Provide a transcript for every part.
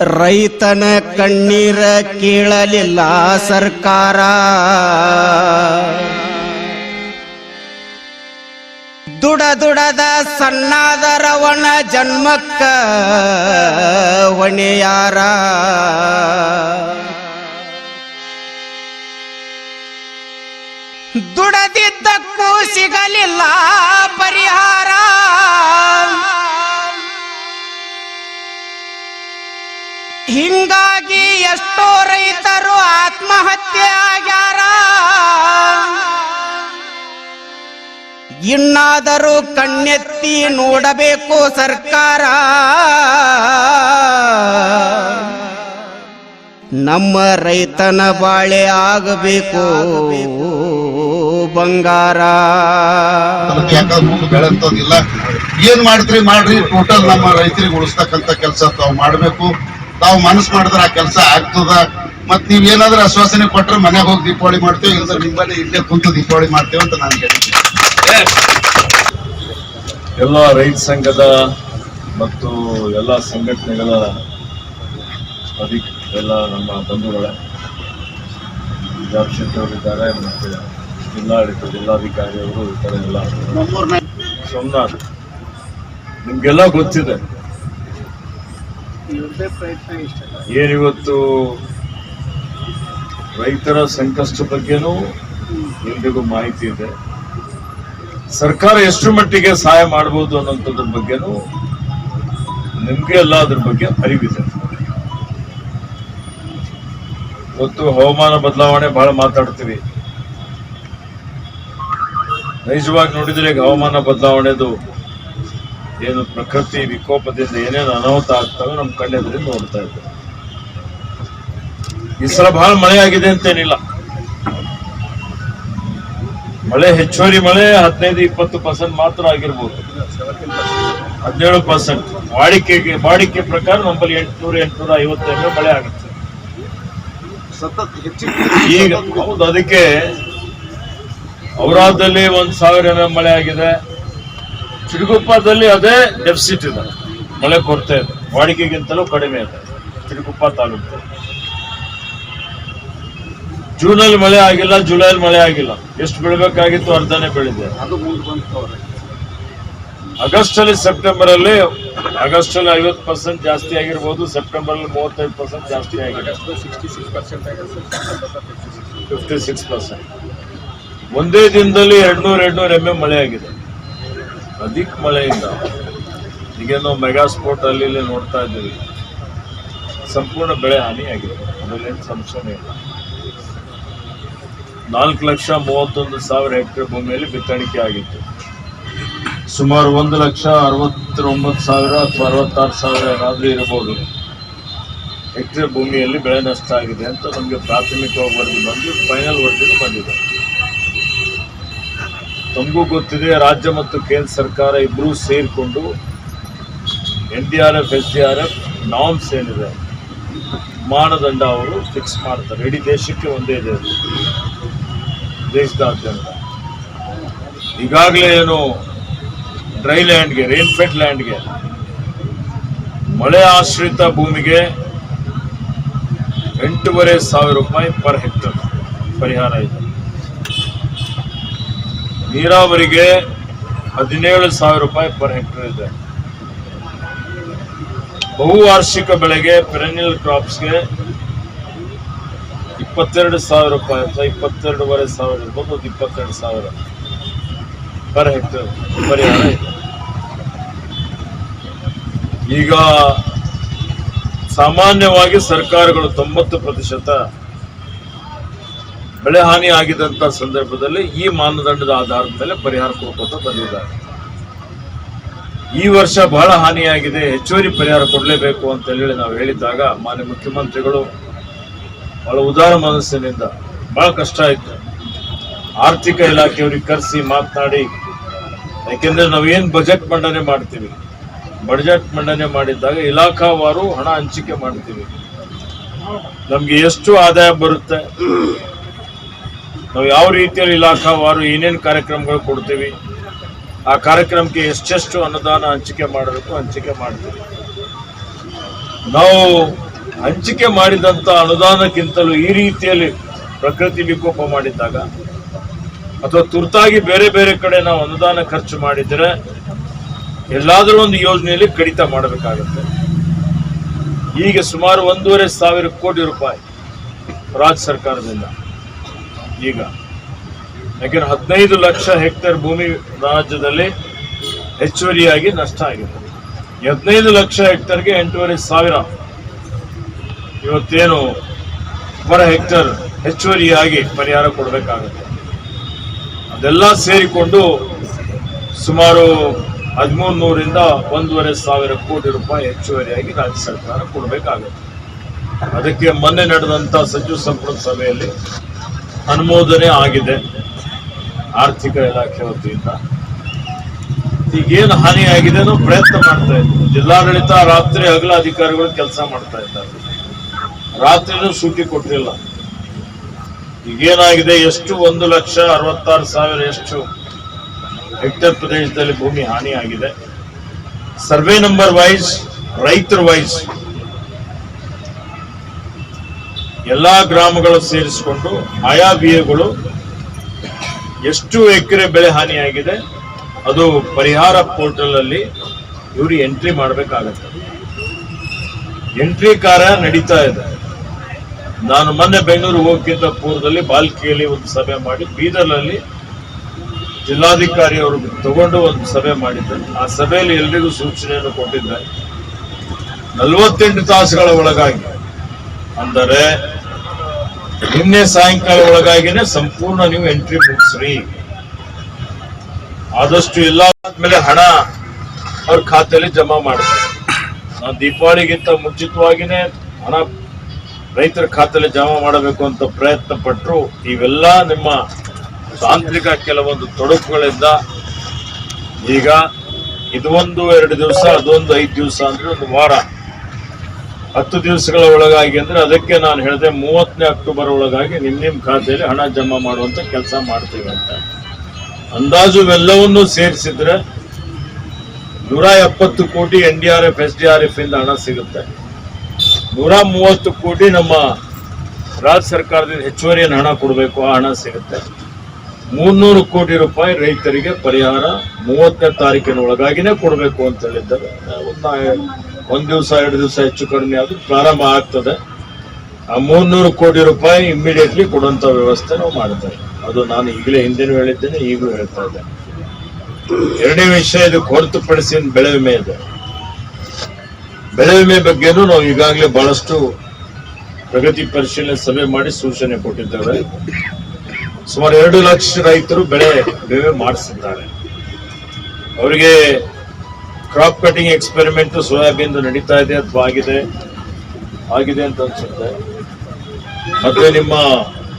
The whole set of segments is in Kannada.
ರೈತನ ಕಣ್ಣೀರ ಕೀಳಲಿಲ್ಲ ಸರ್ಕಾರ. ದುಡದುಡದ ಸಣ್ಣಾದರವಣ ಜನ್ಮಕ್ಕ ಹೊಣೆಯಾರ. ದುಡದಿದ್ದಕ್ಕೂ ಸಿಗಲಿಲ್ಲ ಎಷ್ಟೋ ರೈತರು ಆತ್ಮಹತ್ಯೆ ಆಗ್ಯಾರ. ಇನ್ನಾದರೂ ಕಣ್ಣೆತ್ತಿ ನೋಡಬೇಕು ಸರ್ಕಾರ. ನಮ್ಮ ರೈತನ ಬಾಳೆ ಆಗಬೇಕು ಬಂಗಾರ. ಬೆಳೆಂತದಿಲ್ಲ ಏನ್ ಮಾಡ್ತೀರಿ ಮಾಡ್ರಿ ಟೋಟಲ್ ನಮ್ಮ ರೈತರಿಗೆ ಉಳಿಸ್ತಕ್ಕಂತ ಕೆಲಸ ತಾವು ಮಾಡ್ಬೇಕು. ತಾವು ಮನಸ್ಸು ಮಾಡಿದ್ರೆ ಆ ಕೆಲಸ ಆಗ್ತದ. ಮತ್ ನೀವ್ ಏನಾದ್ರೂ ಆಶ್ವಾಸನೆ ಕೊಟ್ರೆ ಮನೆಗೆ ಹೋಗಿ ದೀಪಾವಳಿ ಮಾಡ್ತೇವೆ ನಿಮ್ಮ ನಿಮ್ಮಲ್ಲಿ ಇಲ್ಲೇ ಕುಂತು ದೀಪಾವಳಿ ಮಾಡ್ತೇವೆ ಅಂತ ನಾನು ಹೇಳ್ತೀನಿ. ಎಲ್ಲ ರೈತ ಸಂಘದ ಮತ್ತು ಎಲ್ಲ ಸಂಘಟನೆಗಳ ಅಧಿಕ ಎಲ್ಲ ನಮ್ಮ ಬಂಧುಗಳೇ. ಜಾಬ್ ಅವರಿದ್ದಾರೆ ಮತ್ತು ಜಿಲ್ಲಾಡಳಿತ ಜಿಲ್ಲಾಧಿಕಾರಿಯವರು ಇರ್ತಾರೆ ಎಲ್ಲ. ಸೋಮನಾಥ್ ನಿಮ್ಗೆಲ್ಲ ಗೊತ್ತಿದೆ. ಏನಿವತ್ತು ರೈತರ ಸಂಕಷ್ಟ ಬಗ್ಗೆನೂ ಎಲ್ರಿಗೂ ಮಾಹಿತಿ ಇದೆ. ಸರ್ಕಾರ ಎಷ್ಟು ಮಟ್ಟಿಗೆ ಸಹಾಯ ಮಾಡಬಹುದು ಅನ್ನೋಂಥದ್ರ ಬಗ್ಗೆನೂ ನಿಮ್ಗೆ ಎಲ್ಲ ಅದ್ರ ಬಗ್ಗೆ ಅರಿವಿದೆ. ಇವತ್ತು ಹವಾಮಾನ ಬದಲಾವಣೆ ಬಹಳ ಮಾತಾಡ್ತೀವಿ. ನೈಜವಾಗಿ ನೋಡಿದ್ರೆ ಈಗ ಹವಾಮಾನ ಬದಲಾವಣೆದು ಏನು ಪ್ರಕೃತಿ ವಿಕೋಪದಿಂದ ಏನೇನು ಅನಾಹುತ ಆಗ್ತವೆ ನಮ್ಮ ಕಣ್ಣೆದುರಿಗೆ ನೋಡ್ತಾ ಇದ್ದೇವೆ ಈ ಸಲ ಬಹಳ ಮಳೆ ಆಗಿದೆ ಅಂತೇನಿಲ್ಲ. ಮಳೆ ಹೆಚ್ಚುವರಿ ಮಳೆ ಹದಿನೈದು ಇಪ್ಪತ್ತು ಪರ್ಸೆಂಟ್ ಮಾತ್ರ ಆಗಿರ್ಬೋದು. ಹದಿನೇಳು ಪರ್ಸೆಂಟ್ ವಾಡಿಕೆಗೆ ವಾಡಿಕೆ ಪ್ರಕಾರ ನಮ್ಮಲ್ಲಿ ಎಂಟುನೂರ ಎಂಟುನೂರ ಐವತ್ತೈದು ಮಳೆ ಆಗುತ್ತೆ. ಈಗ ಹೌದು ಅದಕ್ಕೆ ಔರಾದಲ್ಲಿ ಒಂದ್ ಸಾವಿರ ಎಂ ಮಳೆ ಆಗಿದೆ. ಚಿಡುಗುಪ್ಪದಲ್ಲಿ ಅದೇ ಡೆಫಿಸಿಟ್ ಇದೆ. ಮಳೆ ಕೊರತೆ ಇದೆ. ವಾಡಿಕೆಗಿಂತಲೂ ಕಡಿಮೆ ಇದೆ. ಚಿಡುಗುಪ್ಪ ತಾಲೂಕು. ಜೂನಲ್ಲಿ ಮಳೆ ಆಗಿಲ್ಲ ಜುಲೈಲಿ ಮಳೆ ಆಗಿಲ್ಲ. ಎಷ್ಟು ಬೆಳಿಬೇಕಾಗಿತ್ತು ಅರ್ಧನೇ ಬೆಳೆದಿದೆ ಆಗಸ್ಟ್ ಅಲ್ಲಿ ಸೆಪ್ಟೆಂಬರ್ ಅಲ್ಲಿ ಆಗಸ್ಟ್ ಅಲ್ಲಿ ಐವತ್ತು ಪರ್ಸೆಂಟ್ ಜಾಸ್ತಿ ಆಗಿರ್ಬೋದು ಸೆಪ್ಟೆಂಬರ್ ಅಲ್ಲಿ ಮೂವತ್ತೈದು ಪರ್ಸೆಂಟ್ ಜಾಸ್ತಿ ಆಗಿದೆ. ಫಿಫ್ಟಿ ಸಿಕ್ಸ್ ಪರ್ಸೆಂಟ್ ಒಂದೇ ದಿನದಲ್ಲಿ ಎರಡ್ನೂರ ಎರಡ್ನೂರ ಎಂ ಎಂ ಮಳೆ ಆಗಿದೆ. ಅಧಿಕ ಮಳೆಯಿಂದ ಈಗೇನೋ ಮೆಗಾ ಸ್ಪೋರ್ಟ್ ಅಲ್ಲಿ ಇಲ್ಲಿ ನೋಡ್ತಾ ಇದ್ದೀವಿ. ಸಂಪೂರ್ಣ ಬೆಳೆ ಹಾನಿಯಾಗಿದೆ. ಅದರಲ್ಲೇನು ಸಂಶಯನೇ ಇಲ್ಲ. ನಾಲ್ಕು ಲಕ್ಷ ಮೂವತ್ತೊಂದು ಸಾವಿರ ಹೆಕ್ಟೇರ್ ಭೂಮಿಯಲ್ಲಿ ಬಿತ್ತಣಿಕೆ ಆಗಿತ್ತು. ಸುಮಾರು ಒಂದು ಲಕ್ಷ ಅರವತ್ತೊಂಬತ್ತು ಸಾವಿರ ಅಥವಾ ಅರವತ್ತಾರು ಸಾವಿರ ಏನಾದರೂ ಇರಬಹುದು ಹೆಕ್ಟೇರ್ ಭೂಮಿಯಲ್ಲಿ ಬೆಳೆ ನಷ್ಟ ಆಗಿದೆ ಅಂತ ನಮಗೆ ಪ್ರಾಥಮಿಕವಾಗಿ ವರದಿ ಬಂದು ಫೈನಲ್ ವರದಿನೂ ಬಂದಿದೆ. ತಮಗೂ ಗೊತ್ತಿದೆ, ರಾಜ್ಯ ಮತ್ತು ಕೇಂದ್ರ ಸರ್ಕಾರ ಇಬ್ಬರೂ ಸೇರಿಕೊಂಡು N D R F, S D R F, norms ಏನಿದೆ, ಮಾನದಂಡ ಅವರು ಫಿಕ್ಸ್ ಮಾಡ್ತಾರೆ. ಇಡೀ ದೇಶಕ್ಕೆ ಒಂದೇ ಇದೆ. ದೇಶದಾದ್ಯಂತ. ಈಗಾಗಲೇ ಏನು, ಡ್ರೈ ಲ್ಯಾಂಡ್ಗೆ ರೈನ್ಫೆಡ್ ಲ್ಯಾಂಡ್ಗೆ, ಮಳೆ ಆಶ್ರಿತ ಭೂಮಿಗೆ ಎಂಟೂವರೆ ಸಾವಿರ ರೂಪಾಯಿ ಪರ್ ಹೆಕ್ಟರ್ ಪರಿಹಾರ ಇದೆ. ನೀರಾವರಿಗೆ ಹದಿನೇಳು ಸಾವಿರ ರೂಪಾಯಿ ಪರ್ ಹೆಕ್ಟರ್ ಇದೆ. ಬಹುವಾರ್ಷಿಕ ಬೆಳೆಗೆ ಪೆರನಿಯಲ್ ಕ್ರಾಪ್ಸ್ಗೆ ಇಪ್ಪತ್ತೆರಡು ಸಾವಿರ ರೂಪಾಯಿ ಅಥವಾ ಇಪ್ಪತ್ತೆರಡೂವರೆ ಸಾವಿರ ಇರ್ಬೋದು ಒಂದು ಇಪ್ಪತ್ತೆರಡು ಸಾವಿರ ಪರ್ ಹೆಕ್ಟರ್ ಪರಿಹಾರ ಇದೆ. ಈಗ ಸಾಮಾನ್ಯವಾಗಿ ಸರ್ಕಾರಗಳು ತೊಂಬತ್ತು ಪ್ರತಿಶತ ಬೆಳೆ ಹಾನಿ ಆಗಿದಂತ ಸಂದರ್ಭದಲ್ಲಿ ಈ ಮಾನದಂಡದ ಆಧಾರದ ಮೇಲೆ ಪರಿಹಾರ ಕೊಡ್ಕೊತ ಬಂದಿದ್ದಾರೆ. ಈ ವರ್ಷ ಬಹಳ ಹಾನಿಯಾಗಿದೆ, ಹೆಚ್ಚುವರಿ ಪರಿಹಾರ ಕೊಡಲೇಬೇಕು ಅಂತ ಹೇಳಿ ನಾವು ಹೇಳಿದಾಗ ಮಾನ್ಯ ಮುಖ್ಯಮಂತ್ರಿಗಳು ಬಹಳ ಉದಾರ ಮನಸ್ಸಿನಿಂದ ಬಹಳ ಕಷ್ಟ ಆಯ್ತು. ಆರ್ಥಿಕ ಇಲಾಖೆಯವ್ರಿಗೆ ಕರೆಸಿ ಮಾತನಾಡಿ, ಯಾಕೆಂದ್ರೆ ನಾವೇನು ಬಜೆಟ್ ಮಂಡನೆ ಮಾಡ್ತೀವಿ? ಬಜೆಟ್ ಮಂಡನೆ ಮಾಡಿದ್ದಾಗ ಇಲಾಖಾವಾರು ಹಣ ಹಂಚಿಕೆ ಮಾಡ್ತೀವಿ. ನಮ್ಗೆ ಎಷ್ಟು ಆದಾಯ ಬರುತ್ತೆ? ನಾವು ಯಾವ ರೀತಿಯಲ್ಲಿ ಇಲಾಖಾವಾರು ಏನೇನು ಕಾರ್ಯಕ್ರಮಗಳು ಕೊಡ್ತೀವಿ, ಆ ಕಾರ್ಯಕ್ರಮಕ್ಕೆ ಎಷ್ಟೆಷ್ಟು ಅನುದಾನ ಹಂಚಿಕೆ ಮಾಡಬೇಕು, ಹಂಚಿಕೆ ಮಾಡ್ತೀವಿ. ನಾವು ಹಂಚಿಕೆ ಮಾಡಿದಂಥ ಅನುದಾನಕ್ಕಿಂತಲೂ ಈ ರೀತಿಯಲ್ಲಿ ಪ್ರಕೃತಿ ವಿಕೋಪ ಮಾಡಿದ್ದಾಗ, ಅಥವಾ ತುರ್ತಾಗಿ ಬೇರೆ ಬೇರೆ ಕಡೆ ನಾವು ಅನುದಾನ ಖರ್ಚು ಮಾಡಿದರೆ, ಎಲ್ಲಾದರೂ ಒಂದು ಯೋಜನೆಯಲ್ಲಿ ಕಡಿತ ಮಾಡಬೇಕಾಗುತ್ತೆ. ಈಗ ಸುಮಾರು ಒಂದೂವರೆ ಸಾವಿರ ಕೋಟಿ ರೂಪಾಯಿ ರಾಜ್ಯ ಸರ್ಕಾರದಿಂದ. ಈಗ ಯಾಕೆಂದ್ರೆ ಹದಿನೈದು ಲಕ್ಷ ಹೆಕ್ಟೇರ್ ಭೂಮಿ ರಾಜ್ಯದಲ್ಲಿ ಹೆಚ್ಚುವರಿಯಾಗಿ ನಷ್ಟ ಆಗಿದೆ. ಹದಿನೈದು ಲಕ್ಷ ಹೆಕ್ಟೇರ್ಗೆ ಎಂಟೂವರೆ ಸಾವಿರ ಇವತ್ತೇನು ಪರ್ ಹೆಕ್ಟರ್ ಹೆಚ್ಚುವರಿಯಾಗಿ ಪರಿಹಾರ ಕೊಡಬೇಕಾಗುತ್ತೆ. ಅದೆಲ್ಲ ಸೇರಿಕೊಂಡು ಸುಮಾರು ಹದಿಮೂರು ನೂರಿಂದ ಒಂದೂವರೆ ಸಾವಿರ ಕೋಟಿ ರೂಪಾಯಿ ಹೆಚ್ಚುವರಿಯಾಗಿ ರಾಜ್ಯ ಸರ್ಕಾರ ಕೊಡಬೇಕಾಗುತ್ತೆ. ಅದಕ್ಕೆ ಮೊನ್ನೆ ನಡೆದಂತ ಸಚಿವ ಸಂಪುಟ ಸಭೆಯಲ್ಲಿ ಅನುಮೋದನೆ ಆಗಿದೆ ಆರ್ಥಿಕ ಇಲಾಖೆ ವತಿಯಿಂದ. ಈಗೇನು ಹಾನಿ ಆಗಿದೆ ಪ್ರಯತ್ನ ಮಾಡ್ತಾ ಇದ್ದೀವಿ ಜಿಲ್ಲಾಡಳಿತ ರಾತ್ರಿ ಹಗಲ ಅಧಿಕಾರಿಗಳು ಕೆಲಸ ಮಾಡ್ತಾ ಇದ್ದಾರೆ. ರಾತ್ರಿನೂ ಸೂಟಿ ಕೊಟ್ಟಿಲ್ಲ. ಈಗೇನಾಗಿದೆ? ಎಷ್ಟು? ಒಂದು ಲಕ್ಷ ಅರವತ್ತಾರು ಸಾವಿರ ಎಷ್ಟು? ಹೆಕ್ಟೇರ್ ಪ್ರದೇಶದಲ್ಲಿ ಭೂಮಿ ಹಾನಿ ಆಗಿದೆ. ಸರ್ವೆ ನಂಬರ್ ವೈಸ್, ರೈತರ ವೈಸ್ ಎಲ್ಲಾ ಗ್ರಾಮಗಳು ಸೇರಿಸಿಕೊಂಡು ಆಯಾ ಬಿಎಗಳು ಎಷ್ಟು ಎಕರೆ ಬೆಳೆ ಹಾನಿಯಾಗಿದೆ, ಅದು ಪರಿಹಾರ ಪೋರ್ಟಲ್ ಅಲ್ಲಿ ಇವರು ಎಂಟ್ರಿ ಮಾಡಬೇಕಾಗತ್ತೆ. ಎಂಟ್ರಿ ಕಾರ್ಯ ನಡೀತಾ ಇದೆ. ನಾನು ಮೊನ್ನೆ ಬೆಂಗಳೂರು ಹೋಗ್ತಿದ್ದ ಪೂರ್ವದಲ್ಲಿ ಬಾಲ್ಕಿಯಲ್ಲಿ ಒಂದು ಸಭೆ ಮಾಡಿ, ಬೀದರ್ನಲ್ಲಿ ಜಿಲ್ಲಾಧಿಕಾರಿ ಅವರು ತಗೊಂಡು ಒಂದು ಸಭೆ ಮಾಡಿದ್ದಾರೆ ಆ ಸಭೆಯಲ್ಲಿ ಎಲ್ರಿಗೂ ಸೂಚನೆಯನ್ನು ಕೊಟ್ಟಿದ್ದಾರೆ ನಲವತ್ತೆಂಟು ತಾಸುಗಳ ಒಳಗಾಗಿ ಅಂದರೆ ನಿನ್ನೆ ಸಾಯಂಕಾಲ ಒಳಗಾಗಿನೇ ಸಂಪೂರ್ಣ ನೀವು ಎಂಟ್ರಿ ಮುಗಿಸ್ರಿ. ಆದಷ್ಟು ಎಲ್ಲ ಆದ್ಮೇಲೆ ಹಣ ಅವ್ರ ಖಾತೆಯಲ್ಲಿ ಜಮಾ ಮಾಡಿಸ್ರಿ ನಾವು ದೀಪಾವಳಿಗಿಂತ ಮುಂಚಿತವಾಗಿನೇ ಹಣ ರೈತರ ಖಾತೆಯಲ್ಲಿ ಜಮಾ ಮಾಡಬೇಕು ಅಂತ ಪ್ರಯತ್ನ ಪಟ್ಟರು ಇವೆಲ್ಲ ನಿಮ್ಮ ತಾಂತ್ರಿಕ ಕೆಲವೊಂದು ತೊಡಕುಗಳಿಂದ ಈಗ ಇದು ಒಂದು, ಎರಡು ದಿವಸ, ಅದೊಂದು ಐದು ದಿವಸ ಅಂದ್ರೆ ಒಂದು ವಾರ. ಹತ್ತು ದಿವಸಗಳ ಒಳಗಾಗಿ ಅಂದರೆ ಅದಕ್ಕೆ ನಾನು ಹೇಳಿದೆ ಮೂವತ್ತನೇ ಅಕ್ಟೋಬರ್ ಒಳಗಾಗಿ ನಿಮ್ಮ ನಿಮ್ಮ ಖಾತೆಯಲ್ಲಿ ಹಣ ಜಮಾ ಮಾಡುವಂತ ಕೆಲಸ ಮಾಡ್ತೀವಿ ಅಂತ. ಅಂದಾಜು ಇವೆಲ್ಲವನ್ನೂ ಸೇರಿಸಿದ್ರೆ ನೂರ ಎಪ್ಪತ್ತು ಕೋಟಿ N D R F, S D R F ಇಂದ ಹಣ ಸಿಗುತ್ತೆ. ನೂರ ಮೂವತ್ತು ಕೋಟಿ ನಮ್ಮ ರಾಜ್ಯ ಸರ್ಕಾರದಿಂದ ಹೆಚ್ಚುವರಿ ಹಣ ಕೊಡಬೇಕು, ಆ ಹಣ ಸಿಗುತ್ತೆ. ಮುನ್ನೂರು ಕೋಟಿ ರೂಪಾಯಿ ರೈತರಿಗೆ ಪರಿಹಾರ ಮೂವತ್ತನೇ ತಾರೀಕಿನ ಒಳಗಾಗಿನೇ ಕೊಡಬೇಕು ಅಂತ ಹೇಳಿದ್ದಾರೆ ಒಂದು ದಿವಸ, ಎರಡು ದಿವಸ ಹೆಚ್ಚು ಕಡಿಮೆ ಆದ್ರೂ ಪ್ರಾರಂಭ ಆಗ್ತದೆ. ಆ ಮೂರ್ನೂರು ಕೋಟಿ ರೂಪಾಯಿ ಇಮ್ಮಿಡಿಯೇಟ್ಲಿ ಕೊಡುವಂತ ವ್ಯವಸ್ಥೆ ನಾವು ಮಾಡ್ತೇವೆ. ಅದು ನಾನು ಈಗಲೇ ಹಿಂದಿನ ಹೇಳಿದ್ದೇನೆ, ಈಗಲೂ ಹೇಳ್ತಾ ಇದ್ದೇನೆ. ಎರಡನೇ ವಿಷಯ, ಇದು ಹೊರತುಪಡಿಸಿ ಬೆಳೆ ವಿಮೆ ಇದೆ. ಬೆಳೆ ವಿಮೆ ಬಗ್ಗೆನೂ ನಾವು ಈಗಾಗಲೇ ಬಹಳಷ್ಟು ಪ್ರಗತಿ ಪರಿಶೀಲನೆ ಸಭೆ ಮಾಡಿ ಸೂಚನೆ ಕೊಟ್ಟಿದ್ದೇವೆ. ಸುಮಾರು ಎರಡು ಲಕ್ಷ ರೈತರು ಬೆಳೆ ವಿಮೆ ಮಾಡಿಸಿದ್ದಾರೆ. ಅವರಿಗೆ ಕ್ರಾಪ್ ಕಟಿಂಗ್ ಎಕ್ಸ್ಪೆರಿಮೆಂಟ್ ಸೋಯಾಬೀನ್ ನಡೀತಾ ಇದೆ ಅಥವಾ ಆಗಿದೆ. ಆಗಿದೆ ಅಂತ ಅನ್ಸುತ್ತೆ. ಮತ್ತೆ ನಿಮ್ಮ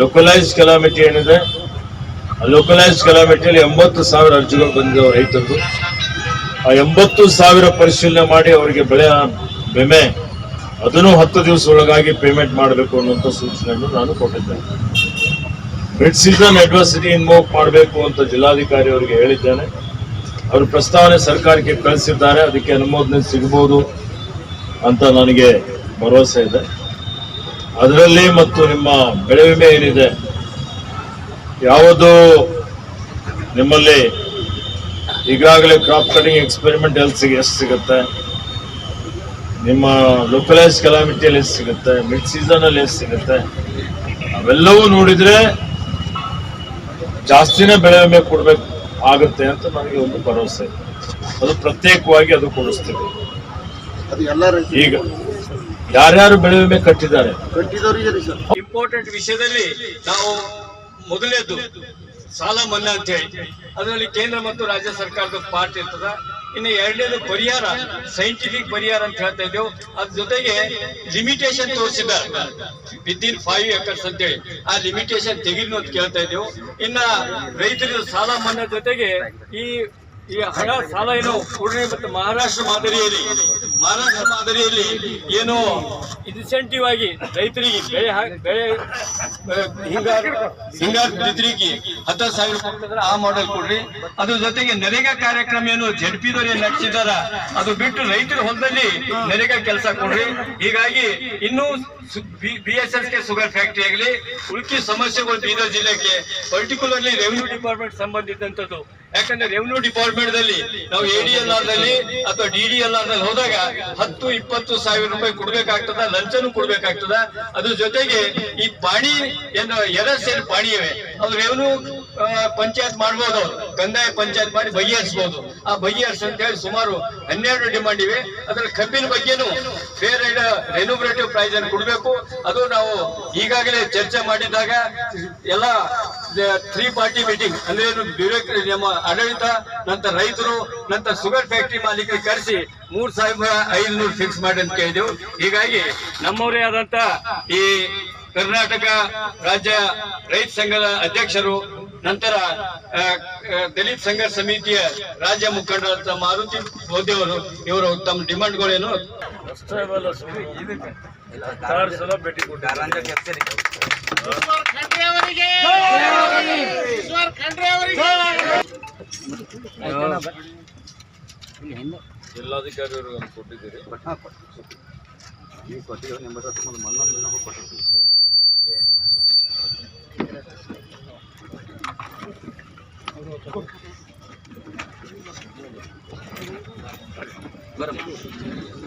ಲೋಕಲೈಸ್ ಕೆಲಾಮಿಟಿ ಏನಿದೆ? ಲೋಕಲೈಸ್ ಕೆಲಾಮಿಟಿಯಲ್ಲಿ ಎಂಬತ್ತು ಸಾವಿರ ಅರ್ಜಿಗಳು ಬಂದಿದೆ ರೈತರು ಆ ಎಂಬತ್ತು ಸಾವಿರ ಪರಿಶೀಲನೆ ಮಾಡಿ ಅವರಿಗೆ ಬೆಳೆ ವಿಮೆ ಅದನ್ನು ಹತ್ತು ದಿವಸ ಒಳಗಾಗಿ ಪೇಮೆಂಟ್ ಮಾಡಬೇಕು ಅನ್ನುವಂಥ ಸೂಚನೆಯನ್ನು ನಾನು ಕೊಟ್ಟಿದ್ದೇನೆ. ಮಿಡ್ ಸೀಸನ್ ಅಡ್ವರ್ಸಿಟಿ ಇನ್ವೋಕ್ ಮಾಡಬೇಕು ಅಂತ ಜಿಲ್ಲಾಧಿಕಾರಿ ಅವರಿಗೆ ಹೇಳಿದ್ದೇನೆ. ಅವರು ಪ್ರಸ್ತಾವನೆ ಸರ್ಕಾರಕ್ಕೆ ಕಳಿಸಿದ್ದಾರೆ, ಅದಕ್ಕೆ ಅನುಮೋದನೆ ಸಿಗಬಹುದು ಅಂತ ನನಗೆ ಭರವಸೆ ಇದೆ. ಅದರಲ್ಲಿ ಮತ್ತು ನಿಮ್ಮ ಬೆಳೆ ವಿಮೆ ಏನಿದೆ, ಯಾವುದು ನಿಮ್ಮಲ್ಲಿ ಈಗಾಗಲೇ ಕ್ರಾಪ್ ಕಟಿಂಗ್ ಎಕ್ಸ್ಪೆರಿಮೆಂಟ್ ಎಲ್ಲಿ ಸಿಗ, ಎಷ್ಟು ಸಿಗುತ್ತೆ? ನಿಮ್ಮ ಲೋಕಲೈಸ್ ಕೆಲಾಮಿಟಿಯಲ್ಲಿ ಎಷ್ಟು ಸಿಗುತ್ತೆ? ಮಿಡ್ ಸೀಸನಲ್ಲಿ ಎಷ್ಟು ಸಿಗುತ್ತೆ? ಅವೆಲ್ಲವೂ ನೋಡಿದ್ರೆ ಜಾಸ್ತಿನೇ ಬೆಳೆ ವಿಮೆ ಕೊಡ್ಬೇಕು. ಆಗುತ್ತೆ ಅಂತ ನನಗೆ ಒಂದು ಭರವಸೆ. ಇದೆ ಅದು ಪ್ರತ್ಯೇಕವಾಗಿ ಅದು ಕೊಡಿಸ್ತೀವಿ ಅದು ಎಲ್ಲ ರೈತರು ಈಗ ಯಾರ್ಯಾರು ಬೆಳೆ ವಿಮೆ ಕಟ್ಟಿದ್ದಾರೆ? ಕಟ್ಟಿದವರಿಗೆ ಸರ್. ಇಂಪಾರ್ಟೆಂಟ್ ವಿಷಯದಲ್ಲಿ ನಾವು ಮೊದಲೇದು ಸಾಲ ಮನ್ನಾ ಅಂತ ಹೇಳಿ. ಅದರಲ್ಲಿ ಕೇಂದ್ರ ಮತ್ತು ರಾಜ್ಯ ಸರ್ಕಾರದ ಪಾರ್ಟ್ ಇರ್ತದ. ಇನ್ನು ಎರಡನೇದು ಪರಿಹಾರ ಸೈಂಟಿಫಿಕ್ ಪರಿಹಾರ ಅಂತ ಹೇಳ್ತಾ ಇದ್ದೇವೆ. ಅದ್ರ ಜೊತೆಗೆ ಲಿಮಿಟೇಷನ್ ತೋರಿಸಿದ್ದಾರೆ. ಇನ್ ಫೈವ್ ಎಕರ್ಸ್ ಅಂತೇಳಿ. ಆ ಲಿಮಿಟೇಷನ್ ತೆಗಿನು ಅಂತ ಕೇಳ್ತಾ ಇದ್ದೇವೆ. ಇನ್ನ ರೈತರ ಸಾಲ ಮನ್ನಾ ಜೊತೆಗೆ ಈ ಈ ಹಣ, ಸಾಲ ಏನು ಪೂರ್ಣೆ ಮತ್ತು ಮಹಾರಾಷ್ಟ್ರ ಮಾದರಿಯಲ್ಲಿ? ಮಹಾರಾಷ್ಟ್ರ ಮಾದರಿಯಲ್ಲಿ ಏನು ಇನ್ಸೆಂಟಿವ್ ಆಗಿ ರೈತರಿಗೆ ಬೆಳೆ ಬೆಳೆ ಹಿಂಗಾರು ಹಿಂಗಾರು ರೈತರಿಗೆ ಹತ್ತು ಸಾವಿರ ಕೊಡ್ತಿದ್ರೆ ಆ ಮಾಡೆಲ್ ಕೊಡ್ರಿ. ಅದ್ರ ಜೊತೆಗೆ ನರೇಗಾ ಕಾರ್ಯಕ್ರಮ ಏನು ಜೆಡ್ ಪಿ ದವ್ರು ಏನ್ ನಡೆಸಿದಾರ ಅದು ಬಿಟ್ಟು ರೈತರ ಹೊಲದಲ್ಲಿ ನರೇಗಾ ಕೆಲಸ ಕೊಡ್ರಿ. ಹೀಗಾಗಿ ಇನ್ನೂ B S S K sugar factory ಆಗಲಿ, ಉಳ್ಕಿ ಸಮಸ್ಯೆಗಳು ಬೀದರ್ ಜಿಲ್ಲೆಗೆ ಪರ್ಟಿಕ್ಯುಲರ್ಲಿ ರೆವಿನ್ಯೂ ಡಿಪಾರ್ಟ್ಮೆಂಟ್ ಸಂಬಂಧಿಸಿದಂಥದ್ದು ಯಾಕಂದ್ರೆ ರೆವಿನ್ಯೂ ಡಿಪಾರ್ಟ್ಮೆಂಟ್ ದಲ್ಲಿ ನಾವು ಎಲ್ ಆರ್ ಅಥವಾ ಡಿ ಡಿ ಎಲ್ ಆರ್ ದಲ್ಲಿ ಹೋದಾಗ ಹತ್ತು, ಇಪ್ಪತ್ತು ಸಾವಿರ ರೂಪಾಯಿ ಕೊಡ್ಬೇಕಾಗ್ತದ, ಲಂಚನೂ ಕೊಡ್ಬೇಕಾಗ್ತದ. ಅದ್ರ ಜೊತೆಗೆ ಈ ಪಾಣಿ ಏನು ಎರಡ್ ಸೇರಿ ಪಾಣಿ ಇವೆ ಅದು ರೆವೆನ್ಯೂ ಪಂಚಾಯತ್ ಮಾಡ್ಬೋದು. ಕಂದಾಯ ಪಂಚಾಯತ್ ಮಾಡಿ ಬಗೆಹರಿಸಬಹುದು ಆ ಬಗೆಹರಿಸ ಅಂತ ಹೇಳಿ ಸುಮಾರು ಹನ್ನೆರಡು ಡಿಮಾಂಡ್ ಇವೆ. ಅದ್ರಲ್ಲಿ ಕಬ್ಬಿನ ಬಗ್ಗೆನೂ ಫೇರ್ ಅಂಡ್ ರೆನ್ಯೂಬ್ರೇಟಿವ್ ಪ್ರೈಸ್ ಅನ್ನು ಕೊಡಬೇಕು. ಅದು ನಾವು ಈಗಾಗಲೇ ಚರ್ಚೆ ಮಾಡಿದಾಗ ಎಲ್ಲ ತ್ರೀ ಪಾರ್ಟಿ ಮೀಟಿಂಗ್ ಅಂದ್ರೆ ನಮ್ಮ ಆಡಳಿತ, ನಂತರ ರೈತರು, ನಂತರ ಶುಗರ್ ಫ್ಯಾಕ್ಟರಿ ಮಾಲೀಕರಿಗೆ ಕರೆಸಿ ಮೂರ್ ಸಾವಿರ ಐದುನೂರು ಫಿಕ್ಸ್ ಮಾಡಿ ಅಂತ ಕೇಳಿದೆವು. ಹೀಗಾಗಿ ನಮ್ಮವರೇ ಆದಂತ ಈ ಕರ್ನಾಟಕ ರಾಜ್ಯ ರೈತ ಸಂಘದ ಅಧ್ಯಕ್ಷರು ನಂತರ ದಲಿತ್ ಸಂಘ ಸಮಿತಿಯ ರಾಜ್ಯ ಮುಖಂಡರಾದ ಮಾರುತಿ ಬೋಧೆಯವರು ಇವರ ತಮ್ಮ ಡಿಮಾಂಡ್ಗಳೇನು ಅಷ್ಟೇ ಕೊಟ್ಟಿದ್ದೀರಿ ನೀವು ಹತ್ತಾರು ನಿಮ್ಮ ಮನ್ನೊಂದು ಕೊಟ್ಟಿದ್ದಾರೆ ಹೋಗಿ ಒಂದು Agora vamos.